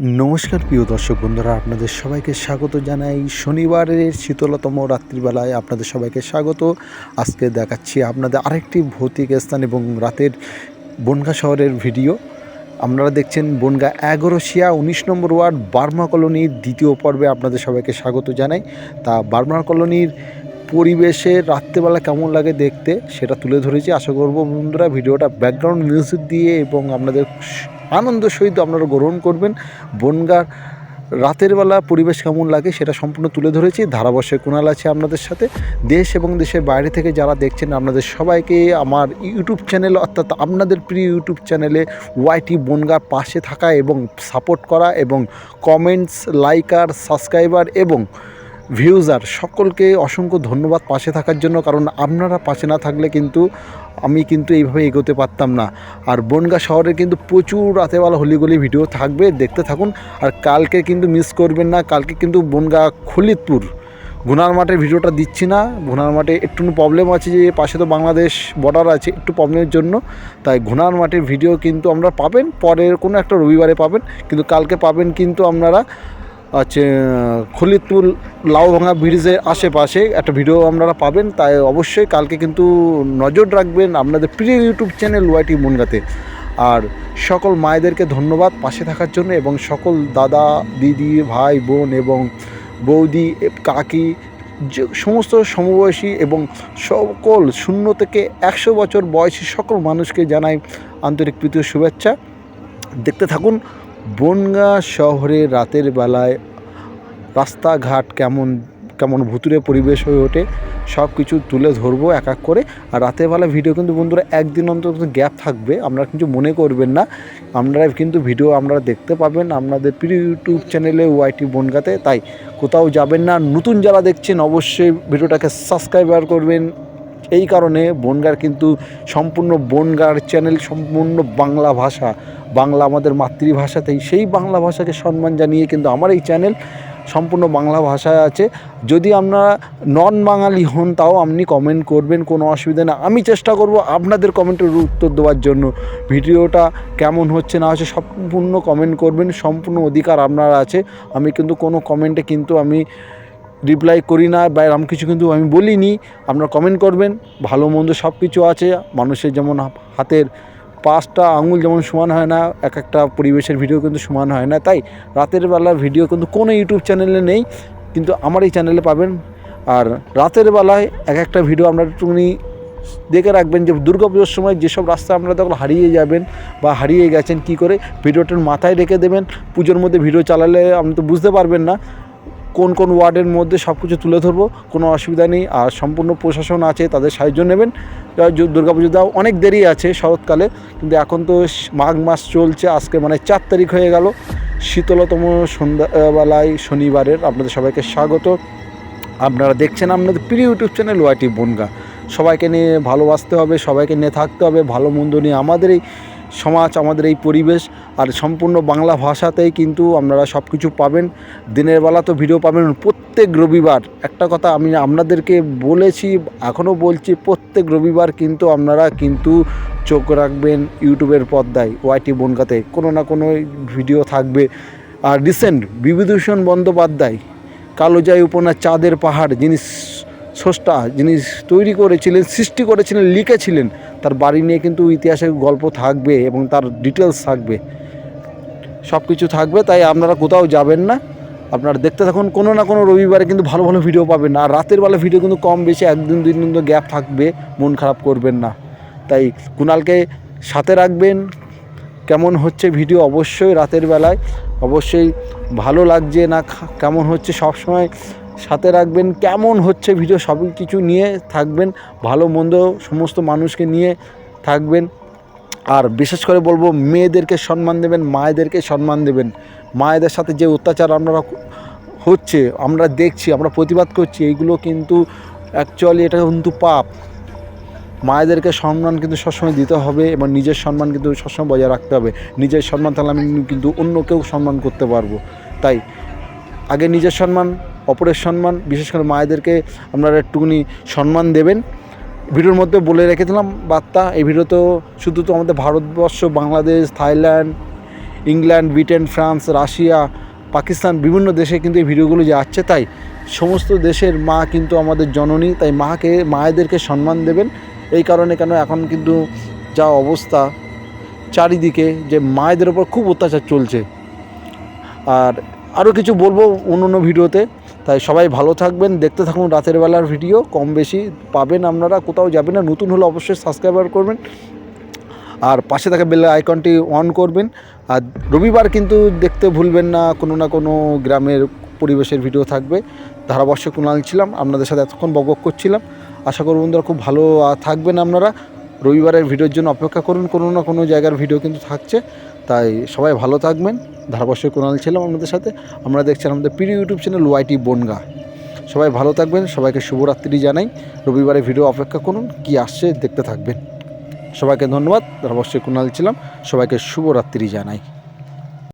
নমস্কার প্রিয় দর্শক বন্ধুরা, আপনাদের সবাইকে স্বাগত জানাই। শনিবারের শীতলতম রাত্রিবেলায় আপনাদের সবাইকে স্বাগত। আজকে দেখাচ্ছি আপনাদের আরেকটি ভৌতিক স্থান এবং রাতের বনগা শহরের ভিডিও। আপনারা দেখছেন বনগা এগারোশিয়া উনিশ নম্বর ওয়ার্ড, বার্মা কলোনির দ্বিতীয় পর্বে আপনাদের সবাইকে স্বাগত জানাই। তা বার্মা কলোনির পরিবেশে রাত্রেবেলা কেমন লাগে দেখতে, সেটা তুলে ধরেছি। আশা করব বন্ধুরা, ভিডিওটা ব্যাকগ্রাউন্ড মিউজিক দিয়ে এবং আপনাদের আনন্দ সহিত আপনারা গ্রহণ করবেন। বনগার রাতের বেলা পরিবেশ কেমন লাগে সেটা সম্পূর্ণ তুলে ধরেছি। ধারাবর্ষে কুণাল আছে আপনাদের সাথে। দেশ এবং দেশের বাইরে থেকে যারা দেখছেন, আপনাদের সবাইকে আমার ইউটিউব চ্যানেল, অর্থাৎ আপনাদের প্রিয় ইউটিউব চ্যানেলে ওয়াইটি বনগার পাশে থাকা এবং সাপোর্ট করা এবং কমেন্টস, লাইকার, সাবস্ক্রাইবার এবং ভিউজার সকলকে অসংখ্য ধন্যবাদ পাশে থাকার জন্য। কারণ আপনারা পাশে না থাকলে কিন্তু আমি কিন্তু এইভাবে এগোতে পারতাম না। আর বনগা শহরে কিন্তু প্রচুর রাতেবেলা হলিগলি ভিডিও থাকবে, দেখতে থাকুন। আর কালকে কিন্তু মিস করবেন না, কালকে কিন্তু বনগা খলিতপুর। গুনার মাঠের ভিডিওটা দিচ্ছি না গুনার মাঠে একটু প্রবলেম আছে যে পাশে তো বাংলাদেশ বর্ডার আছে, একটু প্রবলেমের জন্য। তাই ঘুনার মাঠের ভিডিও কিন্তু আমরা পাবেন, পরের কোনো একটা রবিবারে পাবেন। কিন্তু কালকে পাবেন কিন্তু আপনারা হচ্ছে খলিতপুর লাউভাঙা ব্রিজের আশেপাশে একটা ভিডিও আপনারা পাবেন। তাই অবশ্যই কালকে কিন্তু নজর রাখবেন আপনাদের প্রিয় ইউটিউব চ্যানেল ওয়াইটি মুনগাতে। আর সকল মায়েদেরকে ধন্যবাদ পাশে থাকার জন্য এবং সকল দাদা, দিদি, ভাই, বোন এবং বৌদি, কাকি, যে সমস্ত সমবয়সী এবং সকল শূন্য থেকে একশো বছর বয়সী সকল মানুষকে জানাই আন্তরিক প্রীতীয় শুভেচ্ছা। দেখতে থাকুন বনগা শহরে রাতের বেলায় রাস্তাঘাট কেমন কেমন ভুতুরে পরিবেশ হয়ে ওঠে সব কিছু তুলে ধরবো এক এক করে। আর রাতের বেলা ভিডিও কিন্তু বন্ধুরা একদিন অন্তত গ্যাপ থাকবে, আপনারা কিন্তু মনে করবেন না। আপনারা কিন্তু ভিডিও আপনারা দেখতে পাবেন আপনাদের প্রিয় ইউটিউব চ্যানেলে ওয়াইটি বনগাতে। তাই কোথাও যাবেন না, নতুন যারা দেখছেন অবশ্যই ভিডিওটাকে সাবস্ক্রাইবার করবেন। এই কারণে বনগার কিন্তু সম্পূর্ণ বনগার চ্যানেল সম্পূর্ণ বাংলা ভাষা। বাংলা আমাদের মাতৃভাষাতেই, সেই বাংলা ভাষাকে সম্মান জানিয়ে কিন্তু আমার এই চ্যানেল সম্পূর্ণ বাংলা ভাষায় আছে। যদি আপনারা নন বাঙালি হন, তাও আপনি কমেন্ট করবেন, কোনো অসুবিধা না আমি চেষ্টা করব আপনাদের কমেন্টের উত্তর দেওয়ার জন্য। ভিডিওটা কেমন হচ্ছে, না হচ্ছে, সম্পূর্ণ কমেন্ট করবেন, সম্পূর্ণ অধিকার আপনার আছে। আমি কিন্তু কোনো কমেন্টে কিন্তু আমি রিপ্লাই করি না, বা এরকম কিছু কিন্তু আমি বলিনি। আপনারা কমেন্ট করবেন ভালো মন্দ সব কিছু আছে। মানুষের যেমন হাতের পাঁচটা আঙুল যেমন সমান হয় না, এক একটা পরিবেশের ভিডিও কিন্তু সমান হয় না। তাই রাতের বেলার ভিডিও কিন্তু কোনো ইউটিউব চ্যানেলে নেই, কিন্তু আমার এই চ্যানেলে পাবেন। আর রাতের বেলায় এক একটা ভিডিও আপনারা একটুখানি দেখে রাখবেন যে দুর্গাপুজোর সময় যেসব রাস্তা আপনারা তখন হারিয়ে যাবেন বা হারিয়ে গেছেন কি করে ভিডিওটার মাথায় রেখে দেবেন। পুজোর মধ্যে ভিডিও চালালে আপনি তো বুঝতে পারবেন না কোন কোন ওয়ার্ডের মধ্যে সব কিছু তুলে ধরবো, কোনো অসুবিধা নেই। আর সম্পূর্ণ প্রশাসন আছে, তাদের সাহায্য নেবেন। দুর্গা পুজো দাও অনেক দেরি আছে শরৎকালে, কিন্তু এখন তো মাঘ মাস চলছে, আজকে মানে চার তারিখ হয়ে গেল, শীতলতম সন্ধ্যাবেলায় শনিবারের আপনাদের সবাইকে স্বাগত। আপনারা দেখছেন আপনাদের প্রিয় ইউটিউব চ্যানেল ওয়াইটি বনগা। সবাইকে নিয়ে ভালোবাসতে হবে, সবাইকে নিয়ে থাকতে হবে, ভালো মন্দ নিয়ে আমাদের এই সমাজ, আমাদের এই পরিবেশ আর সম্পূর্ণ বাংলা ভাষাতেই কিন্তু আপনারা সব কিছু পাবেন। দিনের বেলা তো ভিডিও পাবেন প্রত্যেক রবিবার। একটা কথা আমি আপনাদেরকে বলেছি, এখনও বলছি, প্রত্যেক রবিবার কিন্তু আপনারা কিন্তু চোখ রাখবেন ইউটিউবের পর্দায় ওয়াইটি বনগাতে। কোনো না কোনো ভিডিও থাকবে। আর রিসেন্ট বিভূতিভূষণ বন্দ্যোপাধ্যায়, কালোজাই উপন্যাস, চাঁদের পাহাড় যিনি স্রষ্টা, যিনি তৈরি করেছিলেন, সৃষ্টি করেছিলেন, লিখেছিলেন তার বাড়ি নিয়ে কিন্তু ইতিহাসের গল্প থাকবে এবং তার ডিটেলস থাকবে। সব কিছু থাকবে, তাই আপনারা কোথাও যাবেন না। আপনারা দেখতে থাকুন, কোনো না কোনো রবিবারে কিন্তু ভালো ভালো ভিডিও পাবেন। আর রাতের বেলা ভিডিও কিন্তু কম বেশি একদিন, দুই দিন তো গ্যাপ থাকবে, মন খারাপ করবেন না। তাই কুণালকে সাথে রাখবেন। কেমন হচ্ছে ভিডিও অবশ্যই রাতের বেলায়। অবশ্যই ভালো লাগছে না কেমন হচ্ছে? সব সময় সাথে রাখবেন, কেমন হচ্ছে ভিডিও সব কিছু নিয়ে থাকবেন, ভালো মন্দ সমস্ত মানুষকে নিয়ে থাকবেন। আর বিশেষ করে বলব, মেয়েদেরকে সম্মান দেবেন, মায়েদেরকে সম্মান দেবেন। মায়েদের সাথে যে অত্যাচার আপনারা হচ্ছে, আমরা দেখছি, আমরা প্রতিবাদ করছি, এইগুলো কিন্তু অ্যাকচুয়ালি এটা কিন্তু পাপ। মায়েদেরকে সম্মান কিন্তু সবসময় দিতে হবে এবং নিজের সম্মান কিন্তু সবসময় বজায় রাখতে হবে। নিজের সম্মান তাহলে আমি কিন্তু অন্য কেউ সম্মান করতে পারব। তাই, আগে নিজের সম্মান অপরের সম্মান, বিশেষ করে মায়েদেরকে আপনারা একটুকুনি সম্মান দেবেন। ভিডিওর মধ্যে বলে রেখেছিলাম বার্তা, এই ভিডিও তো শুধু তো আমাদের Bharatvarsha, Bangladesh, Thailand, England, Britain, France, Russia, Pakistan বিভিন্ন দেশে কিন্তু এই ভিডিওগুলো যাচ্ছে। তাই সমস্ত দেশের মা কিন্তু আমাদের জননী, তাই মাকে, মায়েদেরকে সম্মান দেবেন। এই কারণে কেন এখন কিন্তু যা অবস্থা, চারিদিকে যে মায়েদের ওপর খুব অত্যাচার চলছে। আর আরও কিছু বলব অন্য অন্য ভিডিওতে। তাই সবাই ভালো থাকবেন, দেখতে থাকুন রাতের বেলার ভিডিও, কম বেশি পাবেন আপনারা, কোথাও যাবেন না, নতুন হলে অবশ্যই সাবস্ক্রাইবার করবেন। আর পাশে থাকা বেল আইকনটি অন করবেন। আর রবিবার কিন্তু দেখতে ভুলবেন না, কোনো না কোনো গ্রামের পরিবেশের ভিডিও থাকবে। ধারাবর্ষ কুণাল ছিলাম, আপনাদের সাথে এতক্ষণ বক বক করছিলাম। আশা করব বন্ধুরা খুব ভালো থাকবেন আপনারা। রবিবারের ভিডিওর জন্য অপেক্ষা করুন, কোনো না কোনো জায়গার ভিডিও কিন্তু থাকছে। তাই সবাই ভালো থাকবেন। ধারাবর্ষ কোনাল ছিলাম আপনাদের সাথে। আমরা দেখছেন আমাদের প্রিয় ইউটিউব চ্যানেল ওয়াইটি বনগা সবাই ভালো থাকবেন, সবাইকে শুভরাত্রি জানাই। রবিবারে ভিডিও অপেক্ষা করুন, কি আসছে দেখতে থাকবেন। সবাইকে ধন্যবাদ ধারাবর্ষ কোনাল ছিলাম। সবাইকে শুভরাত্রি জানাই।